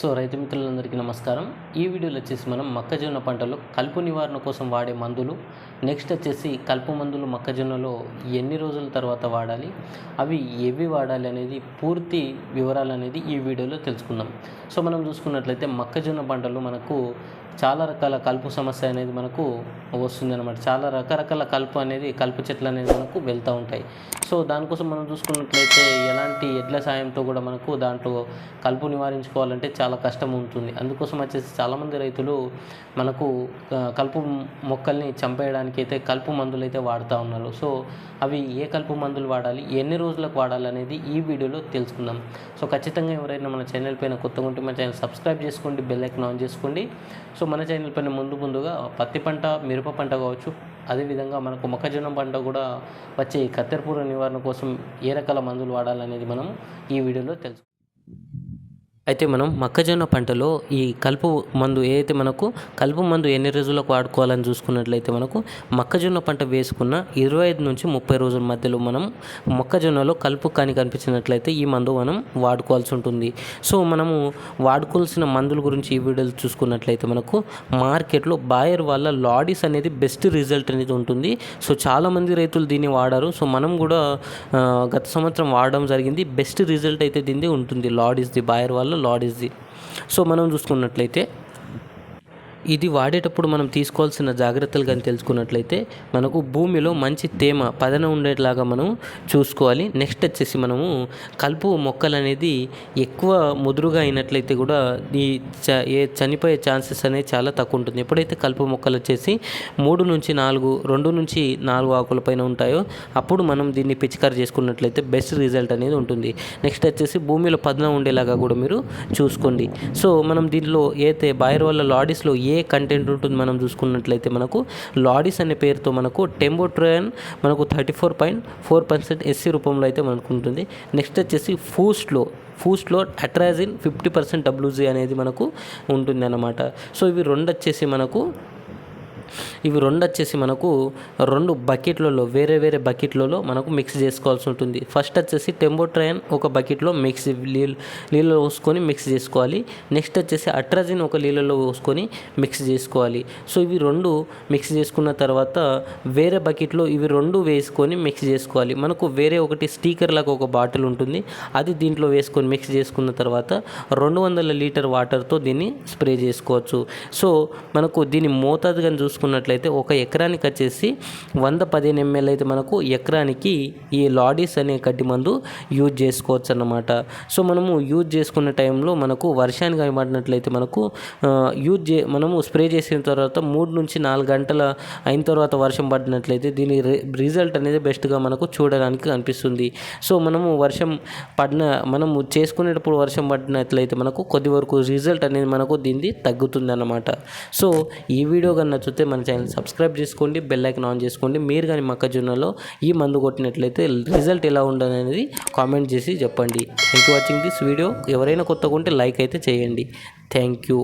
So రైతు మిత్రులందరికీ నమస్కారం. ఈ వీడియోలో వచ్చేసి మనం మొక్కజొన్న పంటలో కలుపు నివారణ కోసం వాడే మందులు నెక్స్ట్ వచ్చేసి కలుపు మందులు మొక్కజొన్నలో ఎన్ని రోజుల తర్వాత వాడాలి అవి ఏవి వాడాలి అనేది పూర్తి వివరాలు అనేది ఈ వీడియోలో తెలుసుకుందాం. సో మనం చూసుకున్నట్లయితే మొక్కజొన్న పంటలు మనకు చాలా రకాల కలుపు సమస్య అనేది మనకు వస్తుంది అనమాట చాలా రకరకాల కలుపు అనేది కలుపు చెట్లు అనేది మనకు వెళ్తూ ఉంటాయి. సో దానికోసం మనం చూసుకున్నట్లయితే ఎలాంటి ఎడ్ల సాయంతో కూడా మనకు దాంట్లో కలుపు నివారించుకోవాలంటే చాలా కష్టం ఉంటుంది. అందుకోసం వచ్చేసి చాలామంది రైతులు మనకు కలుపు మొక్కల్ని చంపేయడానికి అయితే కలుపు మందులు అయితే వాడుతూ ఉన్నారు. సో అవి ఏ కలుపు మందులు వాడాలి ఎన్ని రోజులకు వాడాలి అనేది ఈ వీడియోలో తెలుసుకుందాం. సో ఖచ్చితంగా ఎవరైనా మన ఛానల్ పైన కొత్తగా ఉంటే మన ఛానల్ సబ్స్క్రైబ్ చేసుకోండి బెల్ ఐకాన్ ఆన్ చేసుకోండి. సో సో మన ఛానల్ పైన ముందు ముందుగా పత్తి పంట మిరప పంట కావచ్చు అదేవిధంగా మనకు మొక్కజొన్న పంట కూడా వచ్చే కత్తెరపూర నివారణ కోసం ఏ రకాల మందులు వాడాలనేది మనం ఈ వీడియోలో తెలుసు అయితే మనం మొక్కజొన్న పంటలో ఈ కలుపు మందు ఏదైతే మనకు కలుపు మందు ఎన్ని రోజులకు వాడుకోవాలని చూసుకున్నట్లయితే మనకు మొక్కజొన్న పంట వేసుకున్న ఇరవై ఐదు నుంచి ముప్పై రోజుల మధ్యలో మనం మొక్కజొన్నలో కలుపు కానీ కనిపించినట్లయితే ఈ మందు మనం వాడుకోవాల్సి ఉంటుంది. సో మనము వాడుకోవాల్సిన మందుల గురించి ఈ వీడియోలు చూసుకున్నట్లయితే మనకు మార్కెట్లో బాయర్ వల్ల లాడీస్ అనేది బెస్ట్ రిజల్ట్ అనేది ఉంటుంది. సో చాలామంది రైతులు దీన్ని వాడారు. సో మనం కూడా గత సంవత్సరం వాడడం జరిగింది. బెస్ట్ రిజల్ట్ అయితే దీన్ని ఉంటుంది లాడీస్ది బాయర్ వల్ల. లాడీస్ది సో మనం చూసుకున్నట్లయితే ఇది వాడేటప్పుడు మనం తీసుకోవాల్సిన జాగ్రత్తలు కానీ తెలుసుకున్నట్లయితే మనకు భూమిలో మంచి తేమ పదన ఉండేలాగా మనం చూసుకోవాలి. నెక్స్ట్ వచ్చేసి మనము కలుపు మొక్కలు అనేది ఎక్కువ ముదురుగా అయినట్లయితే కూడా ఈ చ ఏ చనిపోయే ఛాన్సెస్ అనేది చాలా తక్కువ ఉంటుంది. ఎప్పుడైతే కలుపు మొక్కలు వచ్చేసి మూడు నుంచి నాలుగు రెండు నుంచి నాలుగు ఆకుల పైన ఉంటాయో అప్పుడు మనం దీన్ని పిచికారు చేసుకున్నట్లయితే బెస్ట్ రిజల్ట్ అనేది ఉంటుంది. నెక్స్ట్ వచ్చేసి భూమిలో పదన ఉండేలాగా కూడా మీరు చూసుకోండి. సో మనం దీనిలో అయితే బాయర్ వల్ల లాడీస్లో ఏ ఏ కంటెంట్ ఉంటుంది మనం చూసుకున్నట్లయితే మనకు లాడీస్ అనే పేరుతో మనకు టెంబోట్రయన్ మనకు thirty four point four percent SC రూపంలో అయితే మనకు ఉంటుంది. నెక్స్ట్ వచ్చేసి ఫూస్ట్లో ఫూస్ట్లో అట్రాజిన్ ఫిఫ్టీ పర్సెంట్ డబ్ల్యూజీ అనేది మనకు ఉంటుంది అన్నమాట సో ఇవి రెండు వచ్చేసి మనకు ఇవి రెండు వచ్చేసి మనకు రెండు బకెట్లలో వేరే వేరే బకెట్లలో మనకు మిక్స్ చేసుకోవాల్సి ఉంటుంది. ఫస్ట్ వచ్చేసి టెంబోట్రయన్ ఒక బకెట్లో మిక్స్ నీళ్ళు నీళ్ళలో పోసుకొని మిక్స్ చేసుకోవాలి. నెక్స్ట్ వచ్చేసి అట్రాజిన్ ఒక నీళ్ళలో పోసుకొని మిక్స్ చేసుకోవాలి. సో ఇవి రెండు మిక్స్ చేసుకున్న తర్వాత వేరే బకెట్లో ఇవి రెండు వేసుకొని మిక్స్ చేసుకోవాలి. మనకు వేరే ఒకటి స్టీకర్ లాగా ఒక బాటిల్ ఉంటుంది. అది దీంట్లో వేసుకొని మిక్స్ చేసుకున్న తర్వాత రెండు వందల లీటర్ వాటర్తో దీన్ని స్ప్రే చేసుకోవచ్చు. సో మనకు దీని మోతాదుగా చూసుకున్నట్లయితే చూసుకున్నట్లయితే ఒక ఎకరానికి వచ్చేసి వంద పదిహేను ఎంఎల్ అయితే మనకు ఎకరానికి ఈ లాడీస్ అనే కడ్డి మందు యూజ్ చేసుకోవచ్చు అన్నమాట సో మనము యూజ్ చేసుకున్న టైంలో మనకు వర్షానికి పడినట్లయితే మనకు యూజ్ చే మనము స్ప్రే చేసిన తర్వాత మూడు నుంచి నాలుగు గంటల అయిన తర్వాత వర్షం పడినట్లయితే దీని రిజల్ట్ అనేది బెస్ట్గా మనకు చూడడానికి కనిపిస్తుంది సో మనము వర్షం పడిన మనము చేసుకునేటప్పుడు వర్షం పడినట్లయితే మనకు కొద్ది వరకు రిజల్ట్ అనేది మనకు దీన్ని తగ్గుతుంది అన్నమాట సో ఈ వీడియో కన్నా నచ్చితే మన ఛానల్ సబ్స్క్రైబ్ చేసుకోండి బెల్ ఐకన్ ఆన్ చేసుకోండి. మీరు కానీ మొక్కజొన్నలో ఈ మందు కొట్టినట్లయితే రిజల్ట్ ఎలా ఉండదు అనేది కామెంట్ చేసి చెప్పండి. Thank you watching this video ఎవరైనా కొత్తగా ఉంటే లైక్ అయితే చేయండి. Thank you